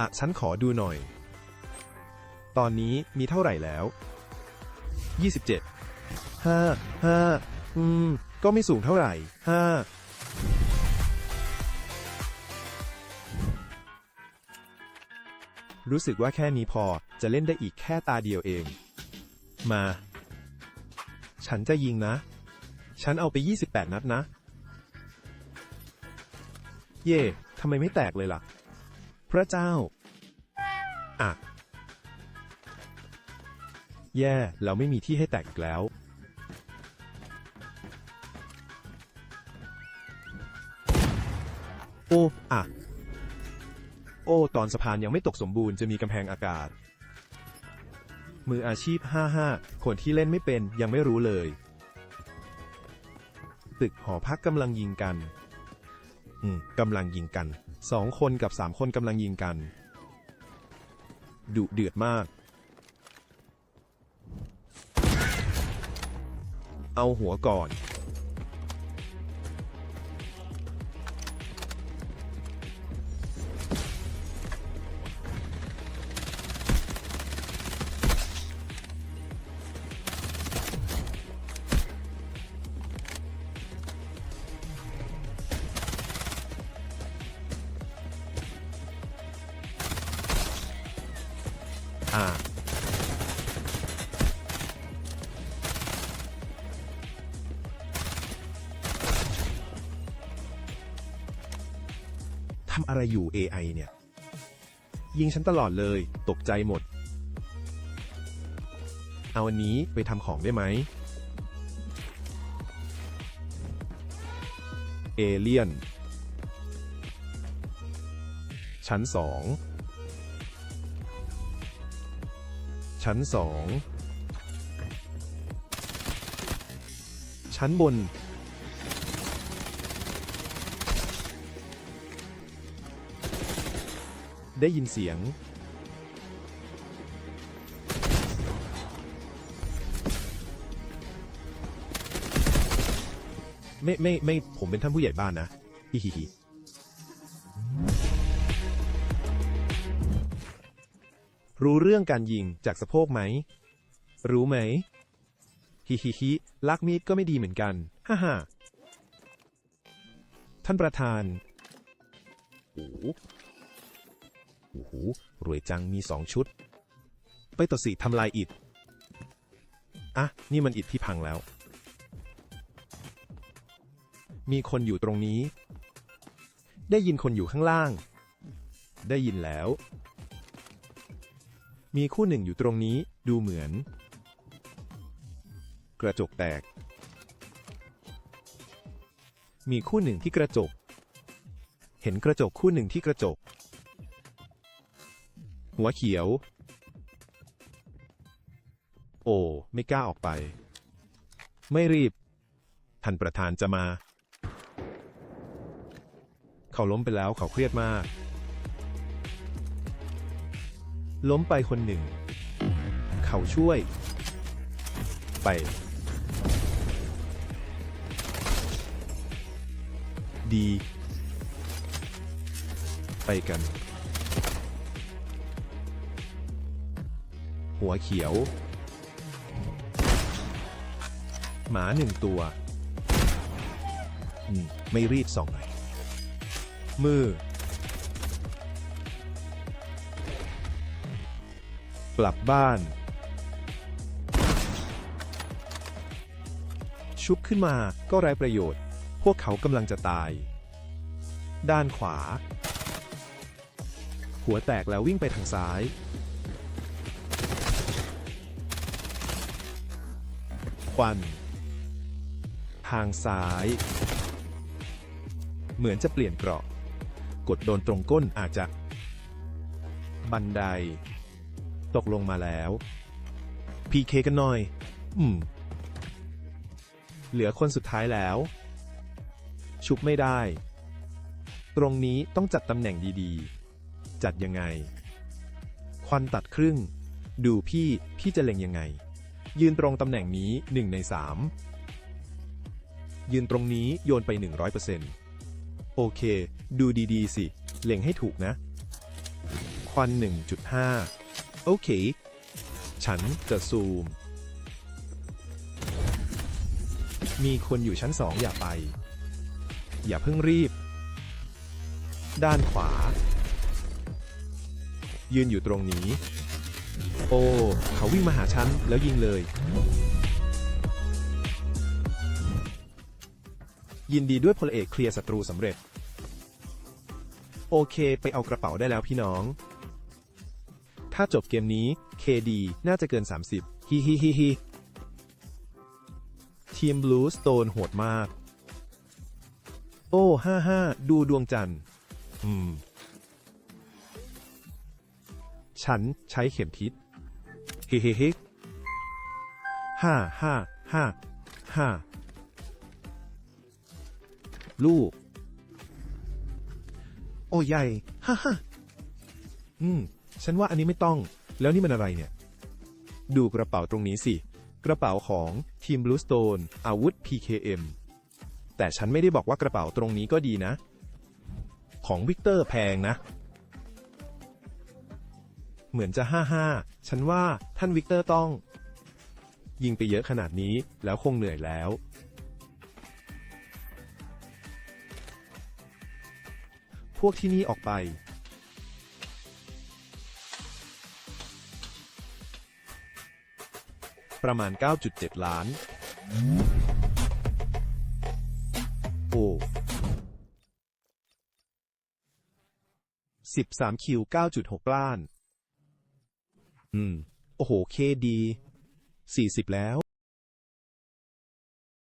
อะฉันขอดูหน่อย ตอนนี้มีเท่าไหร่แล้ว 27ห้าห้าอืม ก็ไม่สูงเท่าไหร่ห้ารู้สึกว่าแค่นี้พอจะเล่นได้อีกแค่ตาเดียวเอง มา ฉันจะยิงนะ ฉันเอาไป 28 นัดนะ เย่ทำไมไม่แตกเลยล่ะ พระเจ้า อะ แย่เราไม่มีที่ให้แตกอีกแล้ว โอ้อะ โอ้ ตอนสะพานยังไม่ตกสมบูรณ์จะมีกำแพงอากาศ มืออาชีพ 55 คนที่เล่นไม่เป็นยังไม่รู้เลย ตึกหอพักกำลังยิงกัน อืมกำลังยิงกัน สองคนกับสามคนกำลังยิงกัน ดุเดือดมาก เอาหัวก่อน อ่าทำอะไรอยู่ AI เนี่ย ยิงฉันตลอดเลย ตกใจหมด เอาอันนี้ไปทำของได้ไหม เอเลียน ชั้นสอง ชั้นสองชั้นบน ได้ยินเสียง ไม่ไม่ไม่ผมเป็นท่านผู้ใหญ่บ้านนะฮิฮิ รู้เรื่องการยิงจากสะโพกไหม รู้ไหม ฮิฮิฮิลักมีดก็ไม่ดีเหมือนกัน ฮ่าฮ่าท่านประธานโอ้โหโอ้โหรวยจังมีสองชุด ไปต่อสีทำลายอิฐอะ นี่มันอิฐที่พังแล้ว มีคนอยู่ตรงนี้ ได้ยินคนอยู่ข้างล่าง ได้ยินแล้ว มีคู่หนึ่งอยู่ตรงนี้ ดูเหมือน กระจกแตก มีคู่หนึ่งที่กระจก เห็นกระจกคู่หนึ่งที่กระจก หัวเขียว โอ้ ไม่กล้าออกไป ไม่รีบ ท่านประธานจะมา เขาล้มไปแล้วเขาเครียดมาก ล้มไปคนหนึ่ง เขาช่วย ไป ดี ไปกัน หัวเขียว หมาหนึ่งตัวไม่รีดส่องหน่อยมือ กลับบ้าน ชุบขึ้นมาก็ไร้ประโยชน์ พวกเขากำลังจะตาย ด้านขวา หัวแตกแล้ววิ่งไปทางซ้าย ควัน ทางซ้าย เหมือนจะเปลี่ยนเกราะ กดโดนตรงก้นอาจจะ บันได ตกลงมาแล้ว พีเคกันหน่อย อืม เหลือคนสุดท้ายแล้ว ชุบไม่ได้ ตรงนี้ต้องจัดตำแหน่งดีๆ จัดยังไง ควันตัดครึ่ง ดูพี่ พี่จะเล็งยังไง ยืนตรงตำแหน่งนี้หนึ่งในสามยืนตรงนี้โยนไป 100%โอเค ดูดี ๆ สิ เล็งให้ถูกนะ ควัน 1.5 โอเค ฉันจะซูม มีคนอยู่ชั้นสองอย่าไป อย่าเพิ่งรีบ ด้านขวา ยืนอยู่ตรงนี้ โอ้ เขาวิ่งมาหาฉันแล้วยิงเลย ยินดีด้วยพลเอกเคลียร์ศัตรูสำเร็จ โอเค ไปเอากระเป๋าได้แล้วพี่น้อง ถ้าจบเกมนี้ KD น่าจะเกิน 30 ฮิฮิฮิฮิทีม Blue Stone โหดมาก โอ้ห้าห้าดูดวงจันทร์ อืม ฉันใช้เข็มทิศเฮ้เฮ้เฮ้ห้าห้าห้าห้าลูก โอ้ใหญ่ ฮ่าฮ่าอืม ฉันว่าอันนี้ไม่ต้อง แล้วนี่มันอะไรเนี่ย ดูกระเป๋าตรงนี้สิ กระเป๋าของทีม Blue Stone อาวุธ PKM แต่ฉันไม่ได้บอกว่ากระเป๋าตรงนี้ก็ดีนะ ของวิกเตอร์แพงนะ เหมือนจะห้าห้าฉันว่าท่านวิกเตอร์ต้อง ยิงไปเยอะขนาดนี้แล้วคงเหนื่อยแล้ว พวกที่นี่ออกไป ประมาณ 9.7 ล้าน โอ้13คิว9.6ล้าน อืม โอ้โห เคดี40แล้ว